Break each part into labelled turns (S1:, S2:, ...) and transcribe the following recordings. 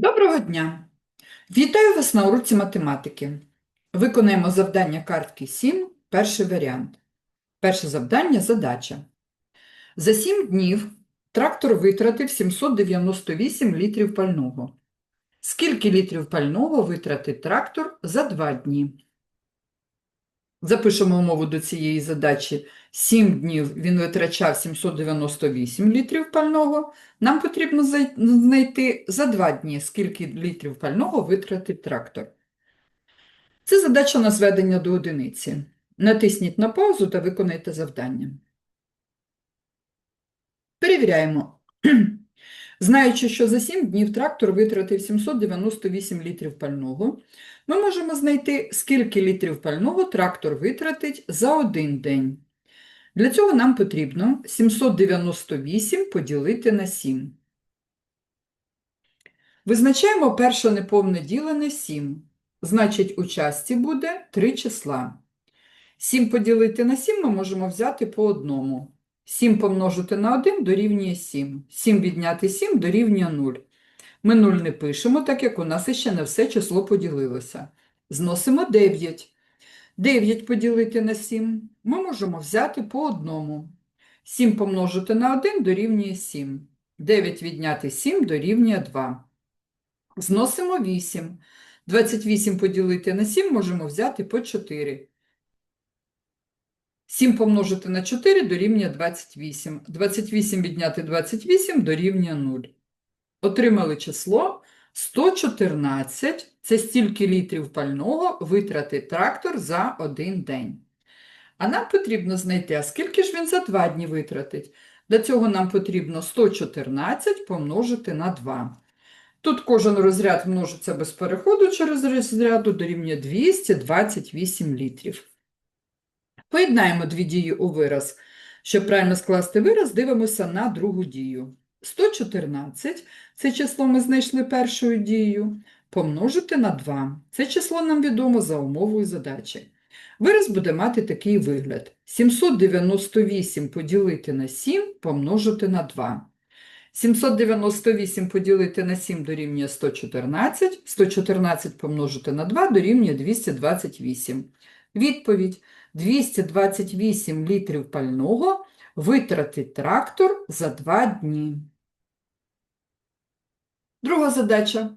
S1: Доброго дня! Вітаю вас на уроці математики. Виконаємо завдання картки 7, перший варіант. Перше завдання – задача. За 7 днів трактор витратив 798 літрів пального. Скільки літрів пального витратить трактор за 2 дні? Запишемо умову до цієї задачі. 7 днів він витрачав 798 літрів пального. Нам потрібно знайти за 2 дні, скільки літрів пального витратить трактор. Це задача на зведення до одиниці. Натисніть на паузу та виконайте завдання. Перевіряємо. Знаючи, що за 7 днів трактор витратив 798 літрів пального, ми можемо знайти, скільки літрів пального трактор витратить за один день. Для цього нам потрібно 798 поділити на 7. Визначаємо перше неповне ділене 7. Значить, у часті буде 3 числа. 7 поділити на 7 ми можемо взяти по одному. 7 помножити на 1 дорівнює 7. 7 відняти 7 дорівнює 0. Ми 0 не пишемо, так як у нас іще не все число поділилося. Зносимо 9. 9 поділити на 7 ми можемо взяти по одному. 7 помножити на 1 дорівнює 7. 9 відняти 7 дорівнює 2. Зносимо 8. 28 поділити на 7 можемо взяти по 4. 7 помножити на 4 дорівнює 28. 28 відняти 28 дорівнює 0. Отримали число 114. Це стільки літрів пального витратить трактор за один день. А нам потрібно знайти, а скільки ж він за 2 дні витратить. Для цього нам потрібно 114 помножити на 2. Тут кожен розряд множиться без переходу через розряду дорівнює 228 літрів. Поєднаємо дві дії у вираз. Щоб правильно скласти вираз, дивимося на другу дію. 114 – це число ми знайшли першою дією, помножити на 2. Це число нам відомо за умовою задачі. Вираз буде мати такий вигляд. 798 поділити на 7 помножити на 2. 798 поділити на 7 дорівнює 114, 114 помножити на 2 дорівнює 228. Відповідь. 228 літрів пального витратить трактор за 2 дні. Друга задача.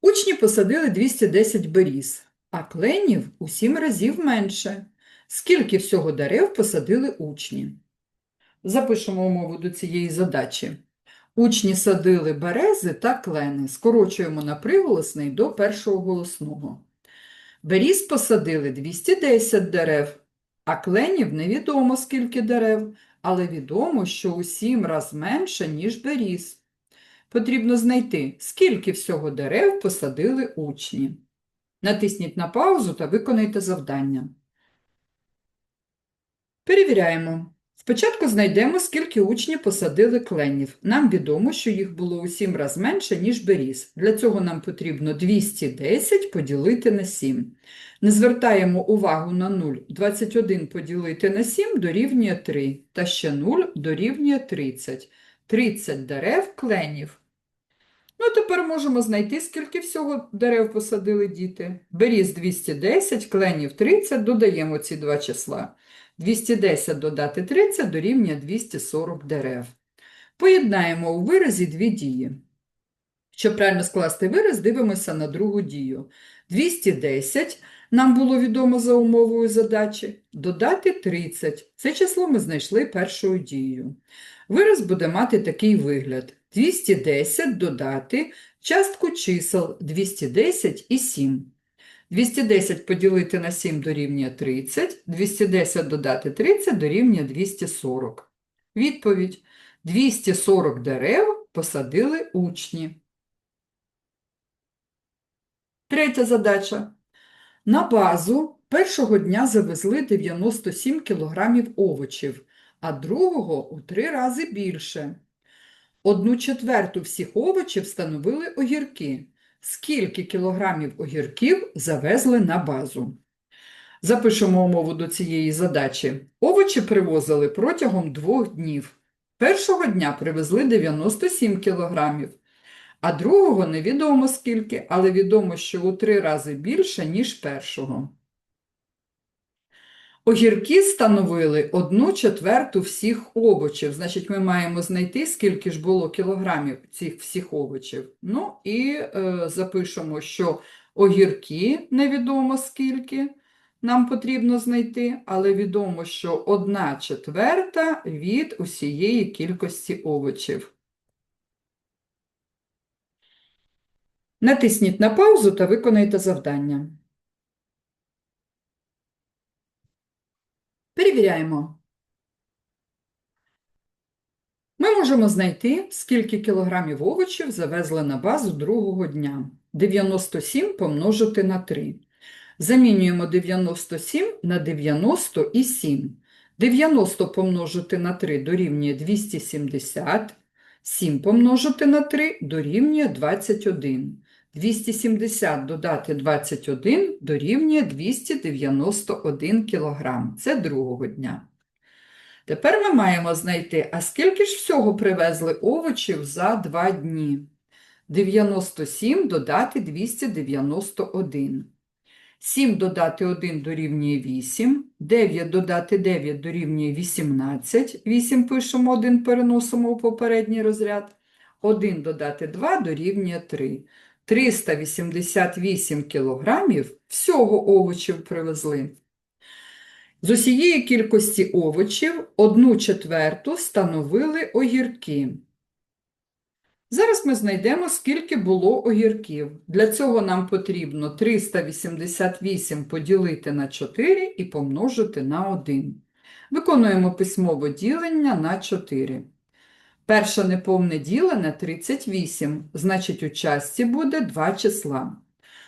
S1: Учні посадили 210 беріз, а кленів у 7 разів менше. Скільки всього дерев посадили учні? Запишемо умову до цієї задачі. Учні садили берези та клени. Скорочуємо на приголосний до першого голосного. Беріз посадили 210 дерев, а кленів невідомо скільки дерев, але відомо, що у 7 раз менше, ніж беріз. Потрібно знайти, скільки всього дерев посадили учні. Натисніть на паузу та виконайте завдання. Перевіряємо. Спочатку знайдемо, скільки учні посадили кленів. Нам відомо, що їх було у 7 раз менше, ніж беріз. Для цього нам потрібно 210 поділити на 7. Не звертаємо увагу на 0. 21 поділити на 7 дорівнює 3, та ще 0 дорівнює 30. 30 дерев кленів. Ну, тепер можемо знайти, скільки всього дерев посадили діти. Беріз 210, кленів 30, додаємо ці два числа. 210 додати 30 дорівнює 240 дерев. Поєднаємо у виразі дві дії. Щоб правильно скласти вираз, дивимося на другу дію. 210 нам було відомо за умовою задачі. Додати 30. Це число ми знайшли першою дією. Вираз буде мати такий вигляд. 210 додати частку чисел 210 і 7. 210 поділити на 7 дорівнює 30, 210 додати 30 дорівнює 240. Відповідь. 240 дерев посадили учні. Третя задача. На базу першого дня завезли 97 кг овочів, а другого у три рази більше. Одну четверту всіх овочів становили огірки. Скільки кілограмів огірків завезли на базу? Запишемо умову до цієї задачі. Овочі привозили протягом двох днів. Першого дня привезли 97 кілограмів, а другого невідомо скільки, але відомо, що у три рази більше, ніж першого. Огірки становили одну четверту всіх овочів. Значить, ми маємо знайти, скільки ж було кілограмів цих всіх овочів. Ну і е, запишемо, що огірки невідомо скільки нам потрібно знайти, але відомо, що одна четверта від усієї кількості овочів. Натисніть на паузу та виконайте завдання. Перевіряємо. Ми можемо знайти, скільки кілограмів овочів завезли на базу другого дня. 97 помножити на 3. Замінюємо 97 на 90 і 7. 90 помножити на 3 дорівнює 270. 7 помножити на 3 дорівнює 21. 270 додати 21 дорівнює 291 кг. Це другого дня. Тепер ми маємо знайти, а скільки ж всього привезли овочів за 2 дні? 97 додати 291. 7 додати 1 дорівнює 8, 9 додати 9 дорівнює 18, 8 пишемо 1, переносимо у попередній розряд, 1 додати 2 дорівнює 3. 388 кілограмів всього овочів привезли. З усієї кількості овочів одну четверту становили огірки. Зараз ми знайдемо, скільки було огірків. Для цього нам потрібно 388 поділити на 4 і помножити на 1. Виконуємо письмове ділення на 4. Перше неповне ділене 38, значить у частці буде 2 числа.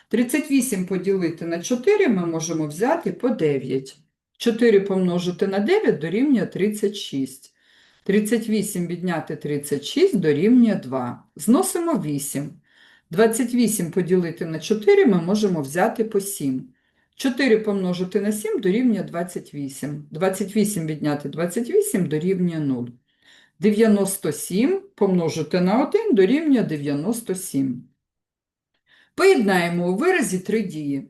S1: 38 поділити на 4 ми можемо взяти по 9. 4 помножити на 9 дорівнює 36. 38 відняти 36 дорівнює 2. Зносимо 8. 28 поділити на 4 ми можемо взяти по 7. 4 помножити на 7 дорівнює 28. 28 відняти 28 дорівнює 0. 97 помножити на 1 дорівнює 97. Поєднаємо у виразі три дії.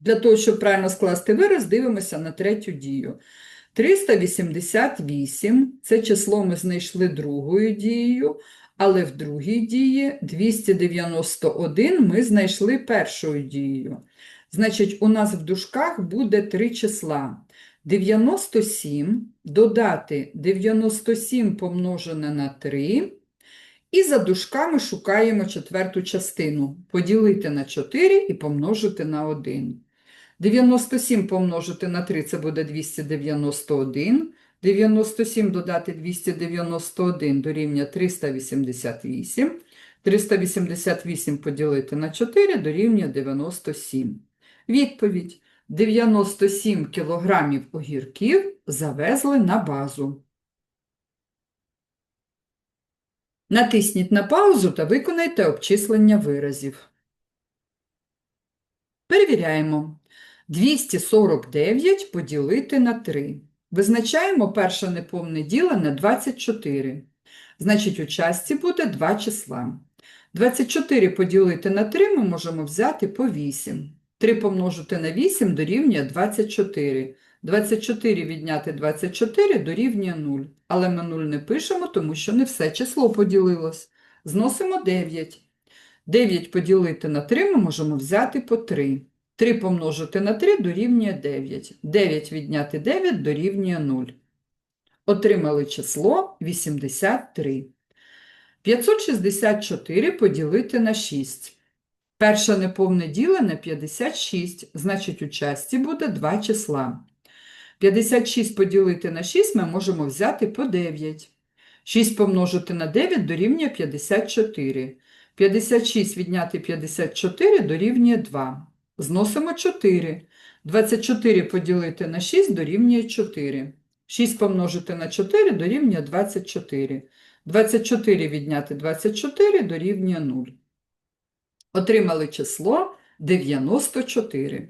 S1: Для того, щоб правильно скласти вираз, дивимося на третю дію. 388 це число ми знайшли другою дією, але в другій дії 291 ми знайшли першою дією. Значить, у нас в дужках буде три числа. 97 додати 97 помножене на 3. І за дужками шукаємо четверту частину. Поділити на 4 і помножити на 1. 97 помножити на 3 це буде 291. 97 додати 291 дорівнює 388. 388 поділити на 4 дорівнює 97. Відповідь. 97 кілограмів огірків завезли на базу. Натисніть на паузу та виконайте обчислення виразів. Перевіряємо. 249 поділити на 3. Визначаємо перше неповне ділене 24. Значить, у частці буде 2 числа. 24 поділити на 3 ми можемо взяти по 8. 3 помножити на 8 дорівнює 24. 24 відняти 24 дорівнює 0. Але ми 0 не пишемо, тому що не все число поділилось. Зносимо 9. 9 поділити на 3 ми можемо взяти по 3. 3 помножити на 3 дорівнює 9. 9 відняти 9 дорівнює 0. Отримали число 83. 564 поділити на 6. Перше неповне ділене 56, значить у часті буде 2 числа. 56 поділити на 6 ми можемо взяти по 9. 6 помножити на 9 дорівнює 54. 56 відняти 54 дорівнює 2. Зносимо 4. 24 поділити на 6 дорівнює 4. 6 помножити на 4 дорівнює 24. 24 відняти 24 дорівнює 0. Отримали число 94.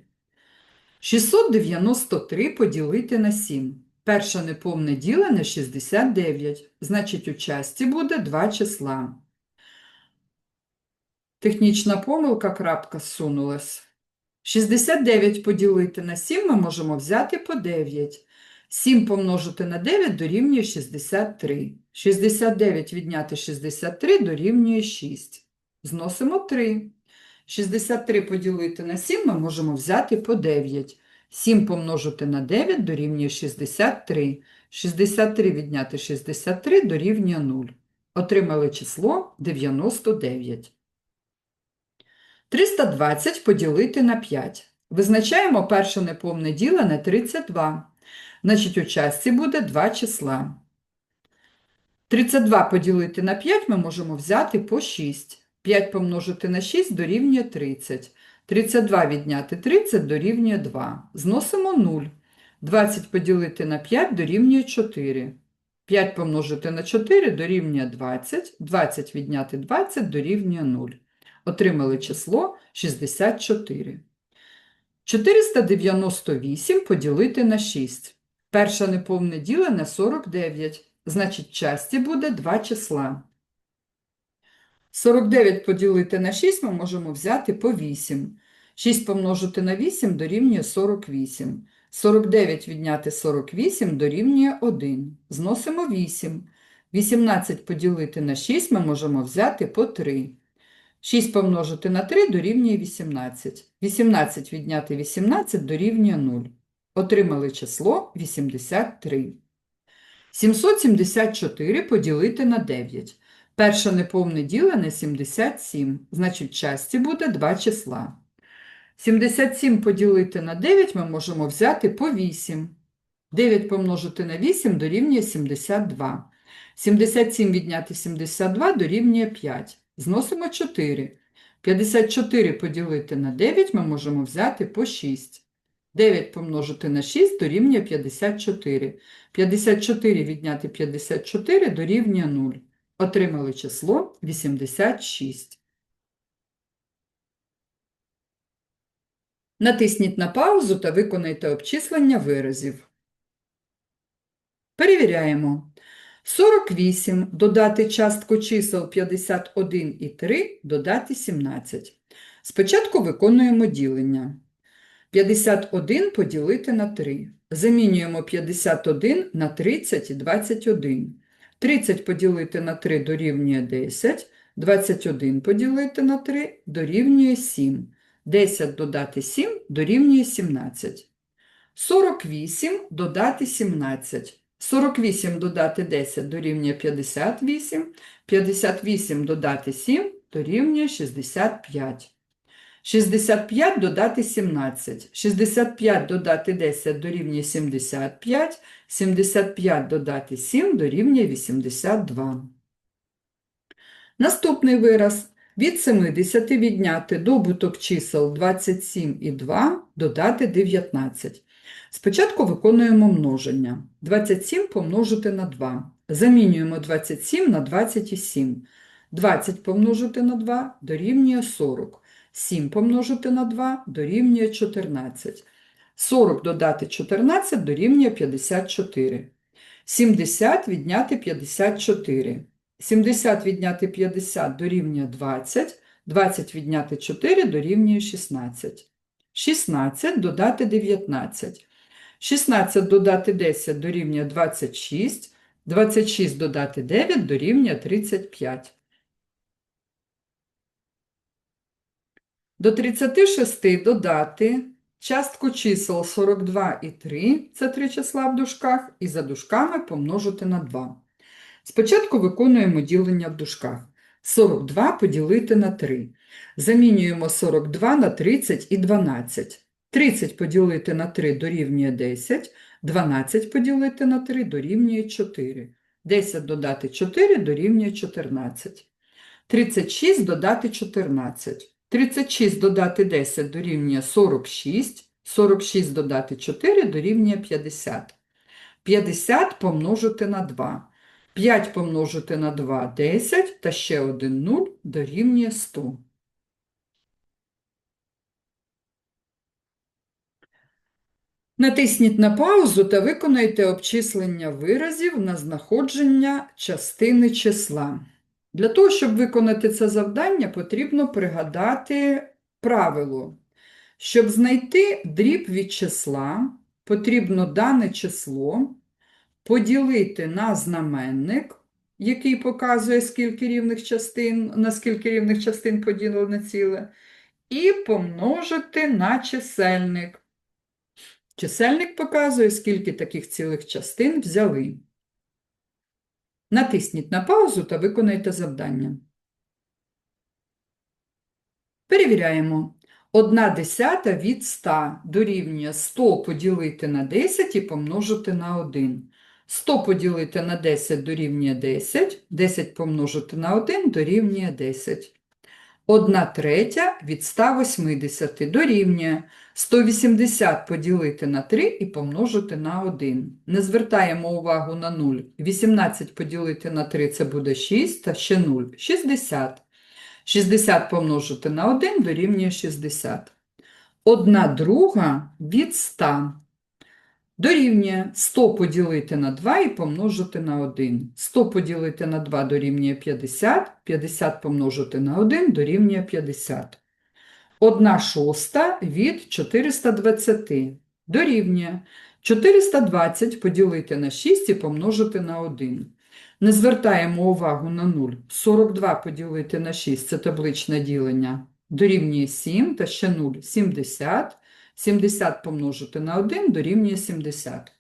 S1: 693 поділити на 7. Перше неповне ділене 69. Значить, у часті буде 2 числа. Технічна помилка, крапка зсунулась. 69 поділити на 7 ми можемо взяти по 9. 7 помножити на 9 дорівнює 63. 69 відняти 63 дорівнює 6. Зносимо 3. 63 поділити на 7 ми можемо взяти по 9. 7 помножити на 9 дорівнює 63. 63 відняти 63 дорівнює 0. Отримали число 99. 320 поділити на 5. Визначаємо перше неповне ділене 32. Значить, у частці буде 2 числа. 32 поділити на 5 ми можемо взяти по 6. 5 помножити на 6 дорівнює 30. 32 відняти 30 дорівнює 2. Зносимо 0. 20 поділити на 5 дорівнює 4. 5 помножити на 4 дорівнює 20. 20 відняти 20 дорівнює 0. Отримали число 64. 498 поділити на 6. Перше неповне ділене 49. Значить, часті буде 2 числа. 49 поділити на 6 ми можемо взяти по 8. 6 помножити на 8 дорівнює 48. 49 відняти 48 дорівнює 1. Зносимо 8. 18 поділити на 6 ми можемо взяти по 3. 6 помножити на 3 дорівнює 18. 18 відняти 18 дорівнює 0. Отримали число 83. 774 поділити на 9. Перше неповне ділене 77, значить в часті буде 2 числа. 77 поділити на 9 ми можемо взяти по 8. 9 помножити на 8 дорівнює 72. 77 відняти 72 дорівнює 5. Зносимо 4. 54 поділити на 9 ми можемо взяти по 6. 9 помножити на 6 дорівнює 54. 54 відняти 54 дорівнює 0. Отримали число 86. Натисніть на паузу та виконайте обчислення виразів. Перевіряємо. 48 додати частку чисел 51 і 3 додати 17. Спочатку виконуємо ділення. 51 поділити на 3. Замінюємо 51 на 30 і 21. 30 поділити на 3 дорівнює 10, 21 поділити на 3 дорівнює 7. 10 додати 7 дорівнює 17. 48 додати 17. 48 додати 10 дорівнює 58. 58 додати 7 дорівнює 65. 65 додати 17. 65 додати 10 дорівнює 75. 75 додати 7 дорівнює 82. Наступний вираз. Від 70 відняти добуток чисел 27 і 2 додати 19. Спочатку виконуємо множення. 27 помножити на 2. Замінюємо 27 на 27. 20 помножити на 2 дорівнює 40. 7 помножити на 2 дорівнює 14. 40 додати 14 дорівнює 54. 70 відняти 54. 70 відняти 50 дорівнює 20. 20 відняти 4 дорівнює 16. 16 додати 19. 16 додати 10 дорівнює 26. 26 додати 9 дорівнює 35. До 36 додати частку чисел 42 і 3, це три числа в дужках, і за дужками помножити на 2. Спочатку виконуємо ділення в дужках. 42 поділити на 3. Замінюємо 42 на 30 і 12. 30 поділити на 3 дорівнює 10, 12 поділити на 3 дорівнює 4. 10 додати 4 дорівнює 14. 36 додати 14. 36 додати 10 дорівнює 46, 46 додати 4 дорівнює 50. 50 помножити на 2. 5 помножити на 2 – 10, та ще один 0 дорівнює 100. Натисніть на паузу та виконайте обчислення виразів на знаходження частини числа. Для того, щоб виконати це завдання, потрібно пригадати правило. Щоб знайти дріб від числа, потрібно дане число поділити на знаменник, який показує, скільки рівних частин, на скільки рівних частин поділене ціле, і помножити на чисельник. Чисельник показує, скільки таких цілих частин взяли. Натисніть на паузу та виконайте завдання. Перевіряємо. Одна десята від 100 дорівнює 100 поділити на 10 і помножити на 1. 100 поділити на 10 дорівнює 10, 10 помножити на 1 дорівнює 10. 1 третя від 180 дорівнює 180 поділити на 3 і помножити на 1. Не звертаємо увагу на 0. 18 поділити на 3 це буде 6, та ще 0. 60. 60 помножити на 1 дорівнює 60. 1 друга від 100 дорівнює 100 поділити на 2 і помножити на 1. 100 поділити на 2 дорівнює 50, 50 помножити на 1 дорівнює 50. 1 шоста від 420 дорівнює 420 поділити на 6 і помножити на 1. Не звертаємо увагу на 0. 42 поділити на 6 – це табличне ділення. Дорівнює 7 та ще 0 – 70. 70 помножити на 1 дорівнює 70.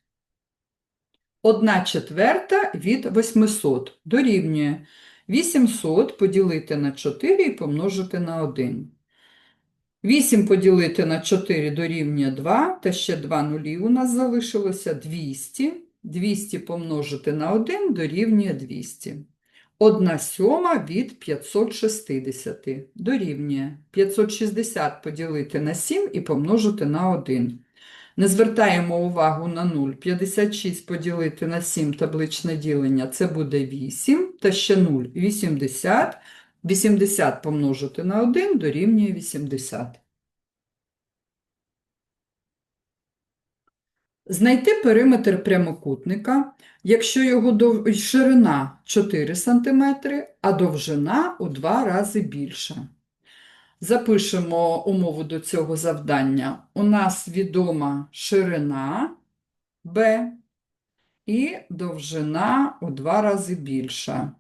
S1: 1 четверта від 800 дорівнює 800 поділити на 4 і помножити на 1. 8 поділити на 4 дорівнює 2, та ще 2 нулі у нас залишилося 200. 200 помножити на 1 дорівнює 200. 1 сьома від 560 дорівнює 560 поділити на 7 і помножити на 1. Не звертаємо увагу на 0. 56 поділити на 7 табличне ділення це буде 8, та ще 0 – 80. 80 помножити на 1 дорівнює 80. Знайти периметр прямокутника, якщо його дов... ширина 4 см, а довжина у 2 рази більша. Запишемо умову до цього завдання. У нас відома ширина b і довжина у 2 рази більша.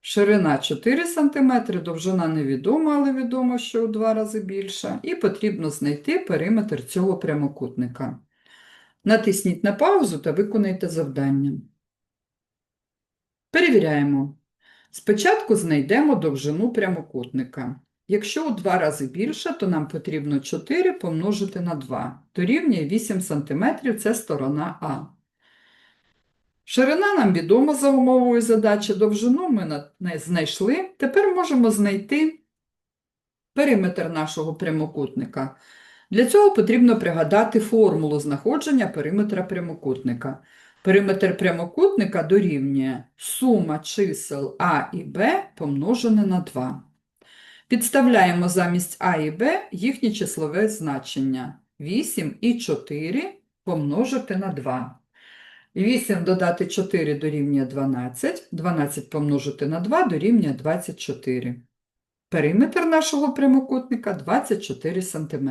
S1: Ширина 4 см, довжина невідома, але відомо, що у 2 рази більша. І потрібно знайти периметр цього прямокутника. Натисніть на паузу та виконайте завдання. Перевіряємо. Спочатку знайдемо довжину прямокутника. Якщо у 2 рази більше, то нам потрібно 4 помножити на 2. Дорівнює 8 см – це сторона А. Ширина нам відома за умовою задачі, довжину ми знайшли. Тепер можемо знайти периметр нашого прямокутника. Для цього потрібно пригадати формулу знаходження периметра прямокутника. Периметр прямокутника дорівнює сума чисел А і Б помножене на 2. Підставляємо замість А і Б їхнє числове значення 8 і 4 помножити на 2. 8 додати 4 дорівнює 12, 12 помножити на 2 дорівнює 24. Периметр нашого прямокутника 24 см.